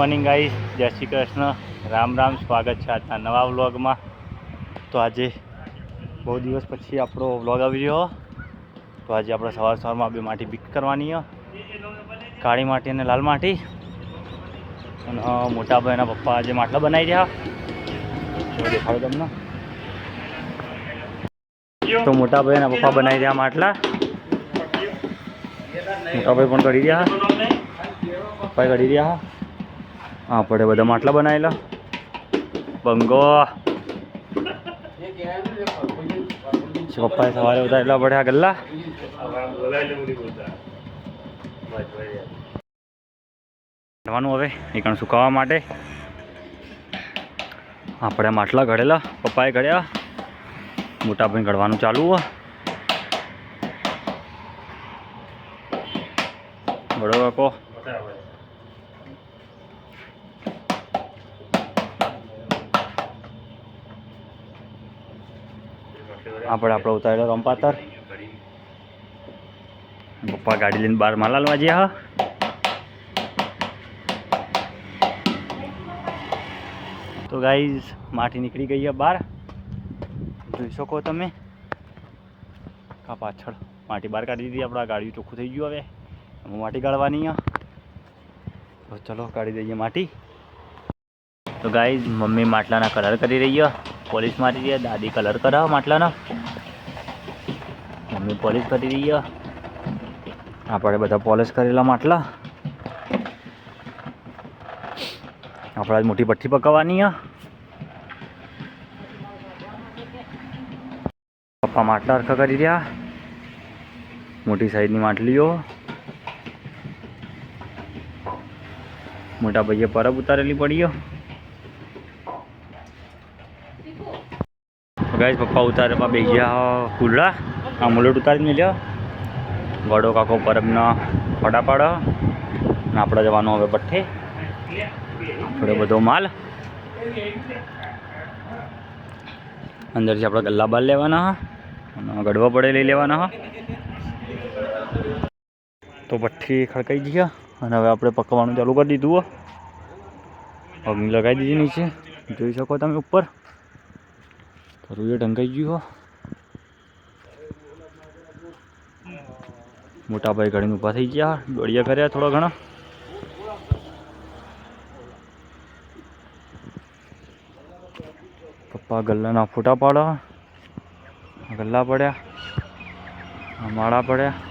Morning guys જય શ્રી કૃષ્ણ. રામ રામ, સ્વાગત છે આજના નવા વ્લોગમાં. તો આજે બહુ દિવસ પછી આપણો વ્લોગ આવી રહ્યો. તો આજે આપણે સવાર સવારમાં બે માટી પીક કરવાની કાળી માટી અને લાલ માટી. અને મોટા ભાઈના પપ્પા આજે માટલા બનાવી રહ્યા. દેખાડો તમને. તો મોટાભાઈના પપ્પા બનાવી રહ્યા માટલા. મોટાભાઈ પણ કરી રહ્યા. પપ્પાએ કરી રહ્યા. આપણે બધા માટલા બનાવેલા બંગો. પપ્પાએ સવારે બધા એટલા પડ્યા ગલ્લા. કાઢવાનું હવે એકણ સુકાવા માટે. આપણે માટલા ઘડેલા, પપ્પાએ ઘડ્યા. મોટા ભાઈ ઘડવાનું ચાલુ હોય. બરોબર કહો આપણે આપણો ઉતારેલો રંપાતર પપ્પા ગાડી લઈને બહાર માલ લાલવા ગયા હા તો ગાઈઝ માટી નીકળી ગઈ છે બહાર. જોઈ શકો તમે? કા પાછળ માટી બહાર કાઢી દીધી, આપણા ગાડી ચોખ્ખું થઈ ગયું હવે. એમાં માટી છે તો ચલો કાઢી દઈએ માટી. તો ગાઈઝ મમ્મી માટલાના કલર કરી રહી છે. પોલિશ મારી રહી દાદી કલર કરાવે માટલાના. મમ્મી પોલીસ કરી રહી આપણે બધા પોલીસ કરેલા માટલા. આપણે મોટી ભઠ્ઠી પકાવવાની પપ્પા માટલા અરખા કરી રહ્યા. મોટી સાઈઝની માટલીઓ. મોટા ભાઈએ પરબ ઉતારેલી પડીઓ ગાઈસ, પપ્પા ઉતારે પા બે ગયા કુલડા આ મુલટ ઉતારી મેલ્યો ગોડો કાકો પરબના ફટા પાડો. ને આપણે જવાનું હવે પઠ્ઠે થોડો બધો માલ. અંદરથી આપણે ગલ્લા બાર લેવાના અને ગડવા પડે લઈ લેવાના તો ભઠ્ઠી ખડકાઈ ગયા અને હવે આપણે પકવાનું ચાલુ કરી દીધું અગ્નિ લગાવી દીધી નીચે. જોઈ શકો તમે ઉપર. રૂએ ઢંકાઈ ગયું મોટા ભાઈ ઘડીને ઊભા થઈ ગયા. દોડિયા કર્યા થોડા ઘણા. પપ્પા ગલ્લાના ફોટા પાડ્યા ગલ્લા પડ્યા. માળા પડ્યા.